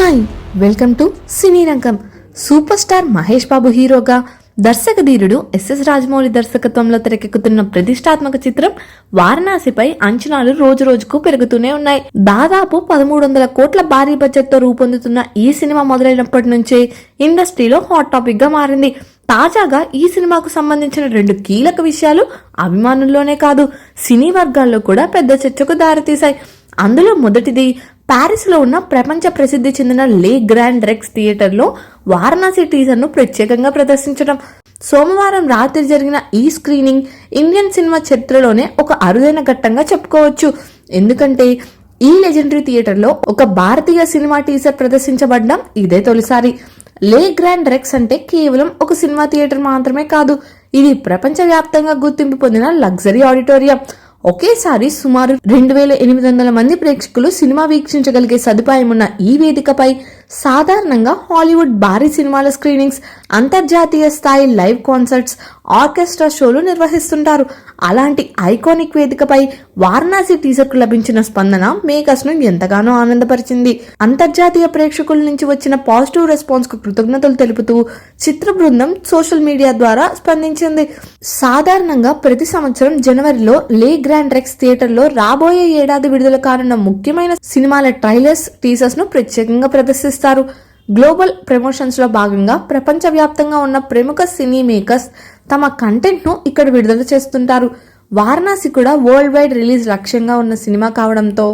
Hi welcome to సినీ రంగం. Super star Mahesh Babu హీరోగా దర్శక ధీరుడు ఎస్ఎస్ రాజమౌళి దర్శకత్వంలో తెరకెక్కుతున్న ప్రతిష్టాత్మక చిత్రం వారణాసిపై అంచనాలు రోజు రోజుకు పెరుగుతూనే ఉన్నాయి. దాదాపు పదమూడు వందల కోట్ల భారీ బడ్జెట్తో రూపొందుతున్న ఈ సినిమా మొదలైనప్పటి నుంచే ఇండస్ట్రీలో హాట్ టాపిక్గా మారింది. తాజాగా ఈ సినిమాకు సంబంధించిన రెండు కీలక విషయాలు అభిమానుల్లోనే కాదు సినీ వర్గాల్లో కూడా పెద్ద చర్చకు దారితీశాయి. అందులో మొదటిది ప్యారిస్లో ఉన్న ప్రపంచ ప్రసిద్ధి చెందిన లే గ్రాండ్ రెక్స్ థియేటర్లో వారణాసి టీజర్ను ప్రత్యేకంగా ప్రదర్శించడం. సోమవారం రాత్రి జరిగిన ఈ స్క్రీనింగ్ ఇండియన్ సినిమా చరిత్రలోనే ఒక అరుదైన ఘట్టంగా చెప్పుకోవచ్చు. ఎందుకంటే ఈ లెజెండరీ థియేటర్లో ఒక భారతీయ సినిమా టీజర్ ప్రదర్శించబడడం ఇదే తొలిసారి. లే గ్రాండ్ రెక్స్ అంటే కేవలం ఒక సినిమా థియేటర్ మాత్రమే కాదు ఇది ప్రపంచవ్యాప్తంగా గుర్తింపు పొందిన లగ్జరీ ఆడిటోరియం. ఒకేసారి సుమారు రెండు వేల ఎనిమిది వందల మంది ప్రేక్షకులు సినిమా వీక్షించగలిగే సదుపాయం ఉన్న ఈ వేదికపై సాధారణంగా హాలీవుడ్ భారీ సినిమాల స్క్రీనింగ్స్ అంతర్జాతీయ స్థాయి లైవ్ కాన్సర్ట్స్ ఆర్కెస్ట్రా షోలు నిర్వహిస్తుంటారు. అలాంటి ఐకానిక్ వేదికపై వారణాసి టీజర్కు లభించిన స్పందన మేకర్స్ను ఎంతగానో ఆనందపరిచింది. అంతర్జాతీయ ప్రేక్షకుల నుంచి వచ్చిన పాజిటివ్ రెస్పాన్స్కు కృతజ్ఞతలు తెలుపుతూ చిత్ర బృందం సోషల్ మీడియా ద్వారా స్పందించింది. సాధారణంగా ప్రతి సంవత్సరం జనవరిలో లే గ్రాండ్ రెక్స్ థియేటర్లో రాబోయే ఏడాది విడుదల కానున్న ముఖ్యమైన సినిమాల ట్రైలర్స్ టీజర్స్ను ప్రత్యేకంగా ప్రదర్శిస్తారు. గ్లోబల్ ప్రమోషన్స్లో భాగంగా ప్రపంచవ్యాప్తంగా ఉన్న ప్రముఖ సినీ మేకర్స్ తమ కంటెంట్ను ఇక్కడ విడుదల చేస్తుంటారు. వారణాసి కూడా వరల్డ్ వైడ్ రిలీజ్ లక్ష్యంగా ఉన్న సినిమా కావడంతో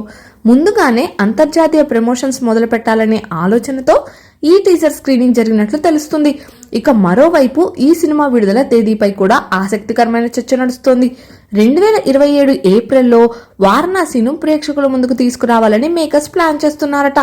ముందుగానే అంతర్జాతీయ ప్రమోషన్స్ మొదలు పెట్టాలనే ఆలోచనతో ఈ టీజర్ స్క్రీనింగ్ జరిగినట్లు తెలుస్తుంది. ఇక మరోవైపు ఈ సినిమా విడుదల తేదీపై కూడా ఆసక్తికరమైన చర్చ నడుస్తోంది. రెండు వేల ఇరవై ఏడు ఏప్రిల్లో వారణాసిను ప్రేక్షకుల ముందుకు తీసుకురావాలని మేకర్స్ ప్లాన్ చేస్తున్నారట.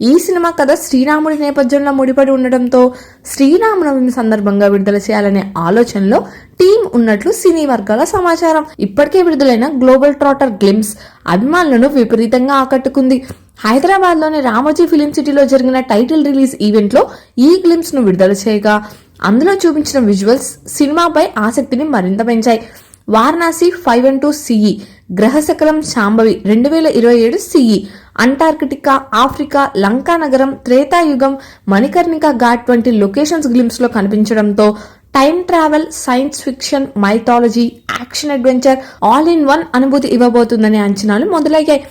ఈ సినిమా కథ శ్రీరాముడి నేపథ్యంలో ముడిపడి ఉండడంతో శ్రీరామనవమి సందర్భంగా విడుదల చేయాలనే ఆలోచనలో టీం ఉన్నట్లు సినీ వర్గాల సమాచారం. ఇప్పటికే విడుదలైన గ్లోబల్ ట్రాటర్ గ్లిమ్స్ అభిమానులను విపరీతంగా ఆకట్టుకుంది. హైదరాబాద్లోని రామోజీ ఫిలిం సిటీలో జరిగిన టైటిల్ రిలీజ్ ఈవెంట్లో ఈ గ్లిమ్స్ను విడుదల చేయగా అందులో చూపించిన విజువల్స్ సినిమాపై ఆసక్తిని మరింత పెంచాయి. Varanasi five and two CE గ్రహశకలం Shambhavi రెండు వేల ఇరవై ఏడు సిఈ అంటార్కిటికా ఆఫ్రికా లంకా నగరం త్రేతాయుగం మణికర్ణిక ఘాట్ వంటి లొకేషన్స్ గ్లిమ్స్లో కనిపించడంతో time travel science fiction mythology action adventure all in one అనుభూతి ఇవ్వబోతుందనే అంచనాలు మొదలయ్యాయి.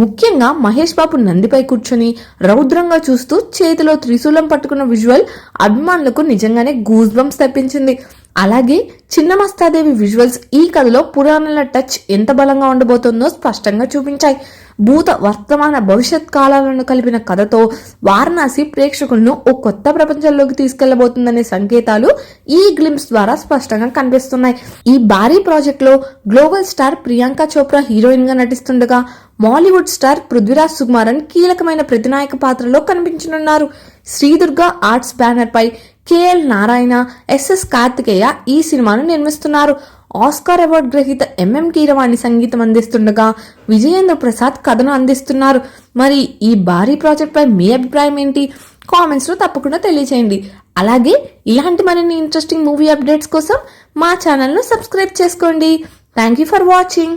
ముఖ్యంగా మహేష్ బాబు నందిపై కూర్చొని రౌద్రంగా చూస్తూ చేతిలో త్రిశూలం పట్టుకున్న విజువల్ అభిమానులకు నిజంగానే గూస్ బంప్స్ తెప్పించింది. అలాగే చిన్న మస్తాదేవి విజువల్స్ ఈ కథలో పురాణాల టచ్ ఎంత బలంగా ఉండబోతుందో స్పష్టంగా చూపించాయి. భూత వర్తమాన భవిష్యత్ కాలాలను కలిపిన కథతో వారణాసి ప్రేక్షకులను ఓ కొత్త ప్రపంచంలోకి తీసుకెళ్ళబోతుందనే సంకేతాలు ఈ గ్లిమ్స్ ద్వారా స్పష్టంగా కనిపిస్తున్నాయి. ఈ భారీ ప్రాజెక్ట్లో గ్లోబల్ స్టార్ ప్రియాంక చోప్రా హీరోయిన్గా నటిస్తుండగా మాలీవుడ్ స్టార్ పృథ్వీరాజ్ సుకుమారన్ కీలకమైన ప్రతినాయక పాత్రలో కనిపించనున్నారు. శ్రీదుర్గ ఆర్ట్స్ బ్యానర్ పై కేఎల్ నారాయణ ఎస్ఎస్ కార్తికేయ ఈ సినిమాను నిర్మిస్తున్నారు. ఆస్కార్ అవార్డు గ్రహీత ఎంఎం కీరవాణి సంగీతం అందిస్తుండగా విజయేంద్ర ప్రసాద్ కథను అందిస్తున్నారు. మరి ఈ భారీ ప్రాజెక్ట్పై మీ అభిప్రాయం ఏంటి? కామెంట్స్లో తప్పకుండా తెలియచేయండి. అలాగే ఇలాంటి మరిన్ని ఇంట్రెస్టింగ్ మూవీ అప్డేట్స్ కోసం మా ఛానల్ను సబ్స్క్రైబ్ చేసుకోండి. Thank you for watching.